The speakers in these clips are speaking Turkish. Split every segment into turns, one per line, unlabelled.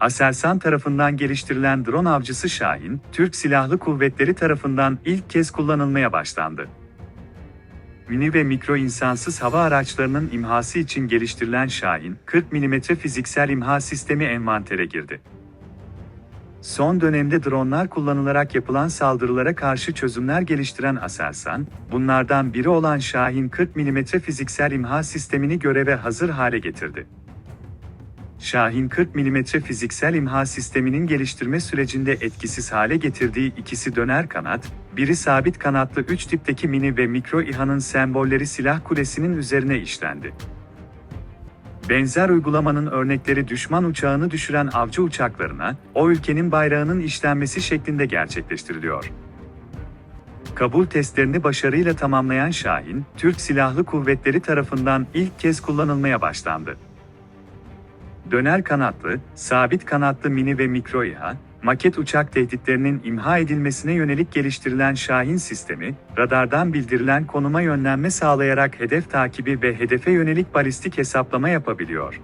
Aselsan tarafından geliştirilen drone avcısı Şahin, Türk Silahlı Kuvvetleri tarafından ilk kez kullanılmaya başlandı. Mini ve mikro insansız hava araçlarının imhası için geliştirilen Şahin, 40 mm fiziksel imha sistemi envantere girdi. Son dönemde dronlar kullanılarak yapılan saldırılara karşı çözümler geliştiren Aselsan, bunlardan biri olan Şahin 40 mm fiziksel imha sistemini göreve hazır hale getirdi. Şahin 40 mm fiziksel imha sisteminin geliştirme sürecinde etkisiz hale getirdiği ikisi döner kanat, biri sabit kanatlı 3 tipteki mini ve mikro İHA'nın sembolleri silah kulesinin üzerine işlendi. Benzer uygulamanın örnekleri düşman uçağını düşüren avcı uçaklarına, o ülkenin bayrağının işlenmesi şeklinde gerçekleştiriliyor. Kabul testlerini başarıyla tamamlayan Şahin, Türk Silahlı Kuvvetleri tarafından ilk kez kullanılmaya başlandı. Döner kanatlı, sabit kanatlı mini ve mikro İHA, maket uçak tehditlerinin imha edilmesine yönelik geliştirilen Şahin sistemi, radardan bildirilen konuma yönlenme sağlayarak hedef takibi ve hedefe yönelik balistik hesaplama yapabiliyor.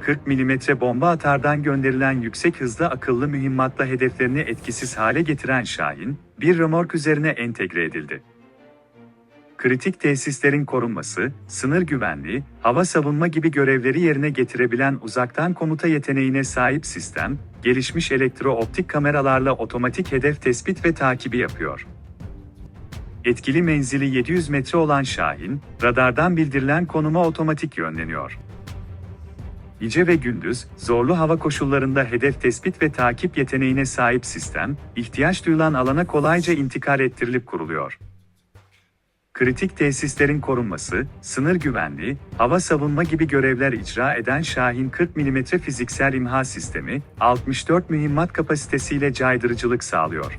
40 mm bomba atardan gönderilen yüksek hızlı akıllı mühimmatla hedeflerini etkisiz hale getiren Şahin, bir römork üzerine entegre edildi kritik tesislerin korunması, sınır güvenliği, hava savunma gibi görevleri yerine getirebilen uzaktan komuta yeteneğine sahip sistem, gelişmiş elektro-optik kameralarla otomatik hedef tespit ve takibi yapıyor. Etkili menzili 700 metre olan Şahin, radardan bildirilen konuma otomatik yönleniyor. Gece ve gündüz, zorlu hava koşullarında hedef tespit ve takip yeteneğine sahip sistem, ihtiyaç duyulan alana kolayca intikal ettirilip kuruluyor kritik tesislerin korunması, sınır güvenliği, hava savunma gibi görevler icra eden Şahin 40 mm fiziksel imha sistemi, 64 mühimmat kapasitesiyle caydırıcılık sağlıyor.